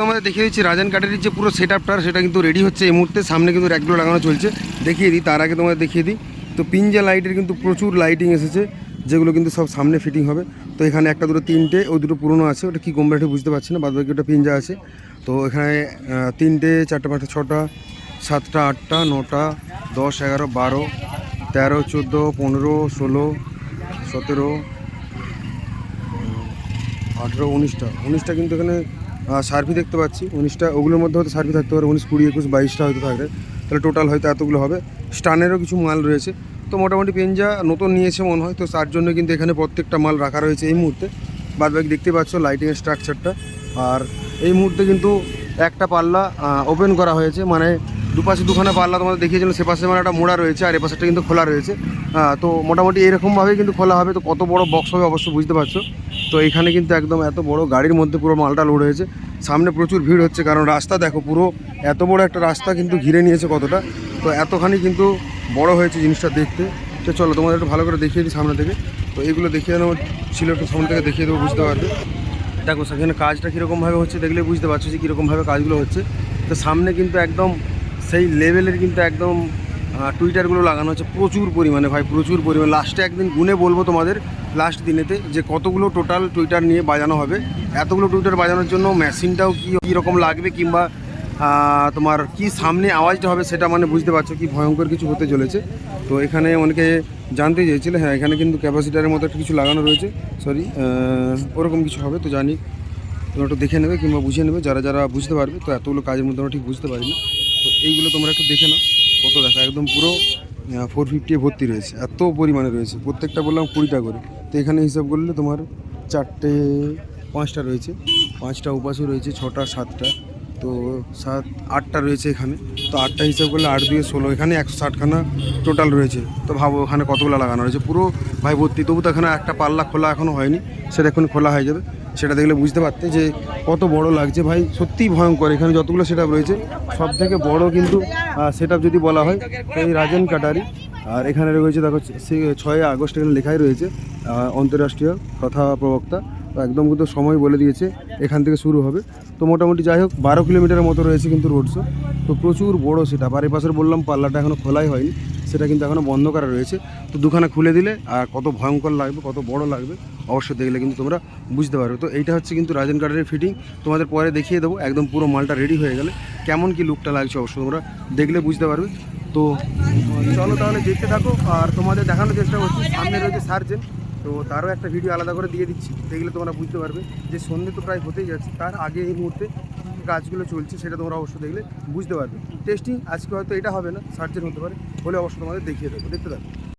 তোমাদের দেখিয়ে দিচ্ছি, রাজান কাটারির যে পুরো সেট আপটা সেটা কিন্তু রেডি হচ্ছে। এই মুহূর্তে সামনে কিন্তু র্যাকগুলো লাগানো চলছে। দেখিয়ে দিই, তার আগে তোমাদের দেখিয়ে দিই। তো পিঞ্জা লাইটের কিন্তু প্রচুর লাইটিং এসেছে, যেগুলো কিন্তু সব সামনে ফিটিং হবে। তো এখানে একটা দুটো তিনটে ওই দুটো পুরনো আছে, ওটা কী কোম্পানি বুঝতে পারছি না বাদ বাকি ওটা পিঞ্জা আছে। তো এখানে তিনটে, চারটে, পাঁচটা, ছটা, সাতটা, আটটা, নটা, দশ, এগারো, বারো, তেরো, চোদ্দ, পনেরো, ষোলো, সতেরো আঠেরো, উনিশটা। উনিশটা কিন্তু এখানে সার্ভি দেখতে পাচ্ছি। উনিশটা, ওগুলোর মধ্যে হয়তো সার্ভি থাকতে পারে। উনিশ, কুড়ি, একুশ, বাইশটা হয়তো থাকবে। তাহলে টোটাল হয়তো এতগুলো হবে। স্টানেরও কিছু মাল রয়েছে। তো মোটামুটি পেঞ্জা নতুন নিয়েছে মনে হয়। তো তার জন্য কিন্তু এখানে প্রত্যেকটা মাল রাখা রয়েছে এই মুহূর্তে। বাদ বাকি দেখতে পাচ্ছ লাইটিংয়ের স্ট্রাকচারটা আর এই মুহূর্তে কিন্তু একটা পাল্লা ওপেন করা হয়েছে। মানে দুপাশে দুখানা পাল্লা তোমাদের দেখিয়েছিলাম সে পাশে মানে একটা মোড়া রয়েছে আর এ কিন্তু খোলা রয়েছে। আহ, তো মোটামুটি এরকমভাবেই কিন্তু খোলা হবে তো কত বড় বক্স হবে অবশ্যই বুঝতে পারছ। তো এখানে কিন্তু একদম এত বড় গাড়ির মধ্যে পুরো মালটা লোড হয়েছে। সামনে প্রচুর ভিড় হচ্ছে কারণ রাস্তা দেখো পুরো এত বড় একটা রাস্তা কিন্তু ঘিরে নিয়েছে কতটা। তো এতখানি কিন্তু বড় হয়েছে জিনিসটা দেখতে। তো চলো তোমাদের একটু ভালো করে দেখিয়ে দিই সামনে থেকে। তো এইগুলো দেখিয়ে নেওয়া ছিল একটু সামনে থেকে দেখিয়ে দেবো বুঝতে পারবে। দেখো সেখানে কাজটা কীরকমভাবে হচ্ছে দেখলে বুঝতে পারছ যে কীরকমভাবে কাজগুলো হচ্ছে। তো সামনে কিন্তু একদম সেই লেভেলের কিন্তু একদম টুইটারগুলো লাগানো হচ্ছে প্রচুর পরিমাণে ভাই, প্রচুর পরিমাণে। লাস্টে একদিন গুনে বলব তোমাদের লাস্ট দিনেতে, যে কতগুলো টোটাল টুইটার নিয়ে বাজানো হবে। এতগুলো টুইটার বাজানোর জন্য মেশিনটাও কী, কীরকম লাগবে কিংবা তোমার কি সামনে আওয়াজটা হবে সেটা মানে বুঝতে পারছ কি, ভয়ঙ্কর কিছু হতে চলেছে। তো এখানে অনেকে জানতে চেয়েছিল হ্যাঁ এখানে কিন্তু ক্যাপাসিটারের মতো একটা কিছু লাগানো রয়েছে। সরি ওরকম কিছু হবে তো জানি। তোমরা একটু দেখে নেবে কিংবা বুঝে নেবে, যারা যারা বুঝতে পারবে, তো এতগুলো কাজের মধ্যে আমরা ঠিক বুঝতে পারি না। তো এইগুলো তোমরা একটু দেখে নাও। কত দেখো, একদম পুরো ফোর ফিফটি ভর্তি রয়েছে। এত পরিমাণে রয়েছে, প্রত্যেকটা বললাম কুড়িটা করে। তো এখানে হিসাব করলে তোমার চারটে, পাঁচটা রয়েছে। পাঁচটা উপাসও রয়েছে, ছটা, সাতটা। তো সাত, আটটা রয়েছে এখানে। তো আটটা হিসাব করলে আট দিয়ে ষোলো, এখানে একশো ষাটখানা টোটাল রয়েছে। তো ভাবো ওখানে কতগুলো লাগানো রয়েছে। পুরো ভাই ভর্তি, তবু তো এখানে একটা পাল্লা খোলা এখনও হয়নি। সেটা এখন খোলা হয়ে যাবে। সেটা দেখলে বুঝতে পারতে যে কত বড় লাগছে ভাই সত্যিই ভয়ঙ্কর। এখানে যতগুলো সেট রয়েছে সব থেকে বড় কিন্তু সেট যদি বলা হয় এই রাজেন কাটারি। আর এখানে রয়েছে দেখো সে- ছয় আগস্ট এখানে লেখাই রয়েছে আহ, আন্তঃরাষ্ট্রীয় কথা প্রবক্তা। একদম কিন্তু সময় বলে দিয়েছে এখান থেকে শুরু হবে। তো মোটামুটি যাই হোক বারো কিলোমিটারের মতো রয়েছে কিন্তু রোড শো তো প্রচুর বড় সেটা আর এই পাশের বললাম পাল্লাটা এখনও খোলাই হয়নি। সেটা কিন্তু এখনও বন্ধ করা রয়েছে। তো দুখানা খুলে দিলে, আর কত ভয়ঙ্কর লাগবে, কত বড় লাগবে, অবশ্যই দেখলে কিন্তু তোমরা বুঝতে পারবে। তো এইটা হচ্ছে কিন্তু রাজন কার্ডের ফিটিং তোমাদের পরে দেখিয়ে দেবো, একদম পুরো মালটা রেডি হয়ে গেলে কেমন কি লুকটা লাগছে অবশ্যই তোমরা দেখলে বুঝতে পারবে। তো চলো তাহলে দেখতে থাকো, আর তোমাদের দেখানোর চেষ্টা করছি। সামনে রয়েছে সার্জেন তো তারও একটা ভিডিও আলাদা করে দিয়ে দিচ্ছি। দেখলে তোমরা বুঝতে পারবে যে সন্ধে তো প্রায় হতেই যাচ্ছে। তার আগে এই মুহূর্তে কাজগুলো চলছে সেটা তোমরা অবশ্যই দেখলে বুঝতে পারবে। টেস্টিং আজকে হয়তো এটা হবে না সার্জেন হতে পারে। হলে অবশ্যই তোমাদের দেখিয়ে দেবো। দেখতে থাকো।